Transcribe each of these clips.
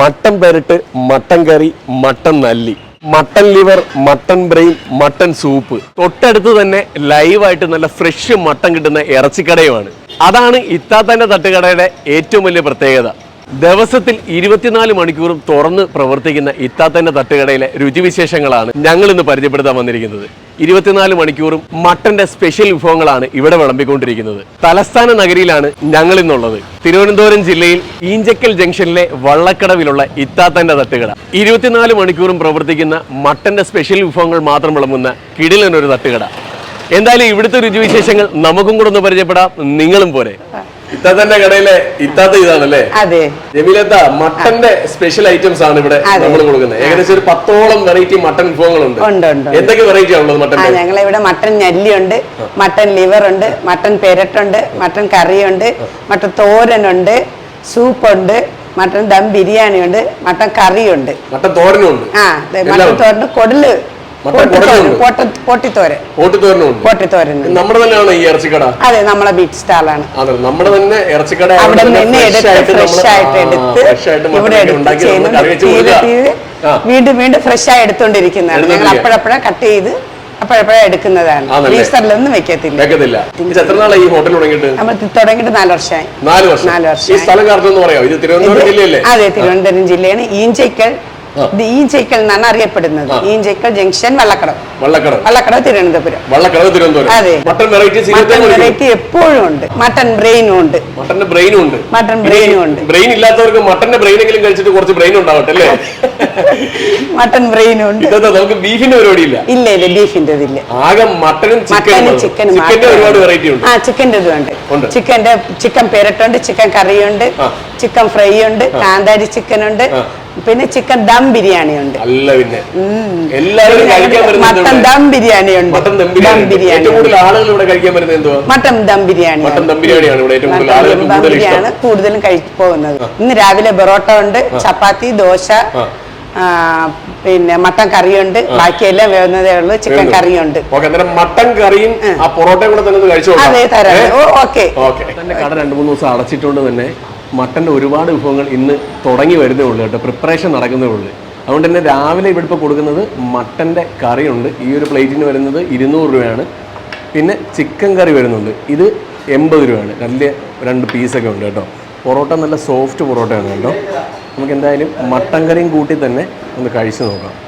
Mutton പെരട്ട് mutton കറി mutton നല്ലി. Mutton liver mutton brain mutton soup. തൊട്ടടുത്ത് തന്നെ ലൈവായിട്ട് നല്ല ഫ്രഷ് മട്ടൻ കിട്ടുന്ന ഇറച്ചിക്കടയുമാണ്. അതാണ് ഇത്താത്തന്റെ തട്ടുകടയുടെ ഏറ്റവും വലിയ പ്രത്യേകത. ദിവസത്തിൽ ഇരുപത്തിനാല് മണിക്കൂറും തുറന്ന് പ്രവർത്തിക്കുന്ന ഇത്താത്തന്റെ തട്ടുകടയിലെ രുചിവിശേഷങ്ങളാണ് ഞങ്ങൾ ഇന്ന് പരിചയപ്പെടുത്താൻ വന്നിരിക്കുന്നത്. ഇരുപത്തിനാല് മണിക്കൂറും മട്ടന്റെ സ്പെഷ്യൽ വിഭവങ്ങളാണ് ഇവിടെ വിളമ്പിക്കൊണ്ടിരിക്കുന്നത്. തലസ്ഥാന നഗരിയിലാണ് ഞങ്ങൾ ഇന്നുള്ളത്. തിരുവനന്തപുരം ജില്ലയിൽ ഈഞ്ചക്കൽ ജംഗ്ഷനിലെ വള്ളക്കടവിലുള്ള ഇത്താത്തന്റെ തട്ടുകട. ഇരുപത്തിനാല് മണിക്കൂറും പ്രവർത്തിക്കുന്ന മട്ടന്റെ സ്പെഷ്യൽ വിഭവങ്ങൾ മാത്രം വിളമ്പുന്ന കിടിലനൊരു തട്ടുകട. എന്തായാലും ഇവിടുത്തെ രുചിവിശേഷങ്ങൾ നമുക്കും കൂടെ ഒന്ന് പരിചയപ്പെടാം. നിങ്ങളും പോരെ. ഇത്താത്തന്റെ കടയിലെ ഇത്താത്ത ഇതാണല്ലേ? അതെ. ജമീലത്ത മട്ടന്റെ സ്പെഷ്യൽ ഐറ്റംസ് ആണ് ഇവിടെ നമ്മൾ കൊടുക്കുന്നത്. ഏകദേശം ഒരു പത്തോളം വെറൈറ്റി മട്ടൻ വിഭവങ്ങൾ ഉണ്ട്, ഉണ്ട്, ഉണ്ട്. എന്തൊക്കെ വെറൈറ്റി ആണുള്ളത് മട്ടൻ ഞങ്ങൾ ഇവിടെ മട്ടൻ ഞല്ലിയുണ്ട് മട്ടൻ ലിവർ ഉണ്ട് മട്ടൻ പെരട്ടുണ്ട് മട്ടൻ കറിയുണ്ട് മട്ടൻ തോരനുണ്ട് സൂപ്പുണ്ട് മട്ടൻ ദം ബിരിയാണി ഉണ്ട് മട്ടൻ കറിയുണ്ട്. മട്ടൻ തോരനുണ്ട് ആ മട്ടൻ. തോരന് കൊടൽ പൊട്ടിത്തോരൻ പൊട്ടിത്തോരൻ നമ്മുടെ തന്നെയാണ് ഈ ഇറച്ചിക്കട. അതെ നമ്മളെ ബീച്ച് സ്റ്റാളാണ് അതെ നമ്മുടെ തന്നെ ഇറച്ചിക്കട അവിടെ തന്നെ നിന്ന് എടുത്ത് ഫ്രഷ് ആയിട്ട് എടുത്ത് ഇവിടെ. വീണ്ടും വീണ്ടും ഫ്രഷ് ആയി എടുത്തോണ്ടിരിക്കുന്നതാണ്. ഞങ്ങൾ എടുത്തോണ്ടിരിക്കുക. കട്ട് ചെയ്ത് അപ്പോഴപ്പോഴേ എടുക്കുന്നതാണ്? ഫ്രീസറിലൊന്നും വെക്കത്തില്ല. വെക്കത്തില്ല. ഇത് എത്ര നാളായി ഈ ഹോട്ടൽ തുടങ്ങിയിട്ട്? നമ്മൾ തുടങ്ങിയിട്ട് നാല് വർഷമായി. നാല് വർഷം. നാല് ഈ വർഷമായി. സ്ഥലം കറക്റ്റ് എന്ന് പറയാം ഇത് തിരുവനന്തപുരം ജില്ലയല്ലേ? അതെ തിരുവനന്തപുരം ജില്ലയാണ്. ഈഞ്ചയ്ക്കൽ ഈഞ്ചയ്ക്കൽ എന്നാണ് അറിയപ്പെടുന്നത്. ഈഞ്ചയ്ക്കൽ ജംഗ്ഷൻ വള്ളക്കടവ്. വള്ളക്കടവ്. വള്ളക്കടവ് തിരുവനന്തപുരം. വള്ളക്കടവ് തിരുവനന്തപുരം. അതെ. മട്ടൻ വെറൈറ്റീസ് മട്ടൻ വെറൈറ്റി എപ്പോഴും ഉണ്ട്. മട്ടൻ ബ്രെയിനും ഉണ്ട്. മട്ടന്റെ ബ്രെയിനും ഉണ്ട്. മട്ടൻ ബ്രെയിനും ഉണ്ട്. ബ്രെയിൻ ഇല്ലാത്തവർക്ക് മട്ടന്റെ ബ്രെയിൻ എങ്കിലും കഴിച്ചിട്ട് കുറച്ച് ബ്രെയിൻ ഉണ്ടാവട്ടെ അല്ലേ? മട്ടൻ ബ്രെയിനും ഉണ്ട്. നമുക്ക് ബീഫിന്റെ പരിപാടി ഇല്ല ഇല്ല ബീഫിന്റെ ഇതില്ല. ആകെ മട്ടനും മട്ടനും ചിക്കനും ചിക്കനും ഒരുപാട് വെറൈറ്റി ഉണ്ട്. ആ ചിക്കന്റെ ഇതുണ്ട് ഉണ്ട്. ചിക്കന്റെ ചിക്കൻ പെരട്ടുണ്ട് ചിക്കൻ കറിയുണ്ട് ചിക്കൻ ഫ്രൈ ഉണ്ട് കാന്താരി ചിക്കൻ ഉണ്ട്. പിന്നെ ചിക്കൻ ദം ബിരിയാണി ഉണ്ട് അല്ല പിന്നെ. എല്ലാവരും കഴിക്കാൻ മട്ടൻ ദം ബിരിയാണി ഉണ്ട് മട്ടൻ ദം ബിരിയാണി ബിരിയാണി ഏറ്റവും കൂടുതൽ ആളുകൾ ഇവിടെ കഴിക്കാൻ വരുന്നത് എന്തുവാ? മട്ടൻ ദം ബിരിയാണി മട്ടൻ ദം ബിരിയാണിയാണ് ഇവിടെ ഏറ്റവും കൂടുതൽ ആളുകൾക്ക് കൂടുതൽ ഇഷ്ടം. കൂടുതലും കഴിച്ചു പോകുന്നത്. ഇന്ന് രാവിലെ ബൊറോട്ട ഉണ്ട് ചപ്പാത്തി ദോശ പിന്നെ മട്ടൻ കറിയുണ്ട്. ബാക്കിയെല്ലാം വേവുന്നതേ ഉള്ളൂ. ചിക്കൻ കറിയുണ്ട്. മട്ടൻ കറിയും ആ. പൊറോട്ടയും കൂടെ തന്നെ കഴിച്ചു അതെ തരാം. ഓക്കെ. കട രണ്ട് മൂന്ന് ദിവസം അടച്ചിട്ടുണ്ട് തന്നെ. മട്ടന്റെ ഒരുപാട് വിഭവങ്ങൾ ഇന്ന് തുടങ്ങി വരുന്നേ ഉള്ളൂ കേട്ടോ. പ്രിപ്പറേഷൻ നടക്കുന്നേ ഉള്ളൂ. അതുകൊണ്ട് തന്നെ രാവിലെ ഇവിടെ ഇപ്പോൾ കൊടുക്കുന്നത് മട്ടന്റെ കറിയുണ്ട്. ഈ ഒരു പ്ലേറ്റിന് വരുന്നത് ഇരുന്നൂറ് രൂപയാണ്. പിന്നെ ചിക്കൻ കറി വരുന്നുണ്ട്. ഇത് എൺപത് രൂപയാണ്. നല്ല രണ്ട് പീസൊക്കെ ഉണ്ട് കേട്ടോ. പൊറോട്ട നല്ല സോഫ്റ്റ് പൊറോട്ടയാണ് കേട്ടോ. നമുക്ക് എന്തായാലും മട്ടൻ കറിയും കൂട്ടി തന്നെ ഒന്ന് കഴിച്ചു നോക്കാം.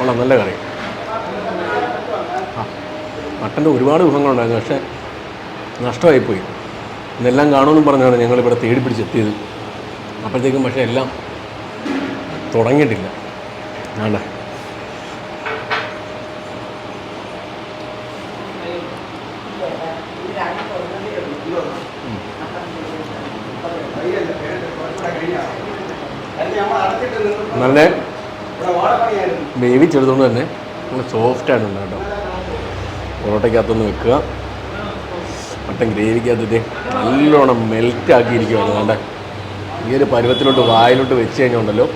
കൊള്ളാം നല്ല കറി. ആ മട്ടന്റെ ഒരുപാട് വിഭവങ്ങളുണ്ടായിരുന്നു പക്ഷേ നഷ്ടമായിപ്പോയി. ഇതെല്ലാം കാണുമെന്നും പറഞ്ഞാണ് ഞങ്ങളിവിടെ തേടി പിടിച്ചെത്തിയത് അപ്പോഴത്തേക്കും പക്ഷേ എല്ലാം തുടങ്ങിയിട്ടില്ല. ആണ്ടേ. നല്ല വേവിച്ചെടുത്തുകൊണ്ട് തന്നെ സോഫ്റ്റ് ആണ് കേട്ടോ. പൊറോട്ടയ്ക്കകത്തൊന്ന് വെക്കുക. മട്ടൻ ഗ്രേവിക്കകത്തിട്ട് നല്ലോണം മെൽറ്റ് ആക്കിയിരിക്കുകയാണ് വേണ്ട ഈ ഒരു പരുവത്തിലോട്ട് വായിലോട്ട് വെച്ച് കഴിഞ്ഞുണ്ടല്ലോ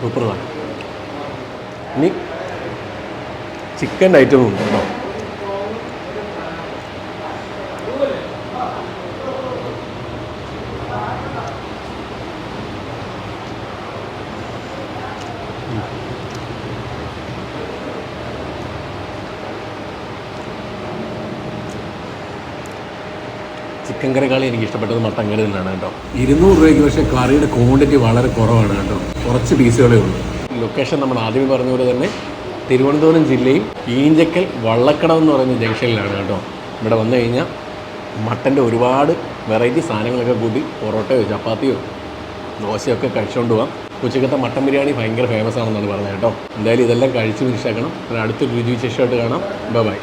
സൂപ്പറാണ് ഇനി ചിക്കന്റെ ഐറ്റം ഉണ്ട് ചിക്കൻ കറിക്കാളി എനിക്ക് ഇഷ്ടപ്പെട്ടത് മട്ടൻ കറി തന്നെയാണ് കേട്ടോ. ഇരുന്നൂറ് രൂപയ്ക്ക് പക്ഷേ കറിയുടെ ക്വാണ്ടിറ്റി വളരെ കുറവാണ് കേട്ടോ. കുറച്ച് പീസുകളേ ഉള്ളൂ. ലൊക്കേഷൻ നമ്മൾ ആദ്യമേ പറഞ്ഞ പോലെ തന്നെ തിരുവനന്തപുരം ജില്ലയിൽ ഈഞ്ചക്കൽ വള്ളക്കടം എന്ന് പറയുന്ന ജംഗ്ഷനിലാണ് കേട്ടോ. ഇവിടെ വന്നു കഴിഞ്ഞാൽ മട്ടന്റെ ഒരുപാട് വെറൈറ്റി സാധനങ്ങളൊക്കെ കൂട്ടി പൊറോട്ടയോ ചപ്പാത്തിയോ ദോശയൊക്കെ കഴിച്ചുകൊണ്ട് പോവാം. ഉച്ചക്കത്തെ മട്ടൻ ബിരിയാണി ഭയങ്കര ഫേമസ് ആണെന്നാണ് പറഞ്ഞത് കേട്ടോ. എന്തായാലും ഇതെല്ലാം കഴിച്ച് ഫിനിഷാക്കണം അടുത്തൊരു രുചി വിശേഷമായിട്ട് കാണാം. ബൈ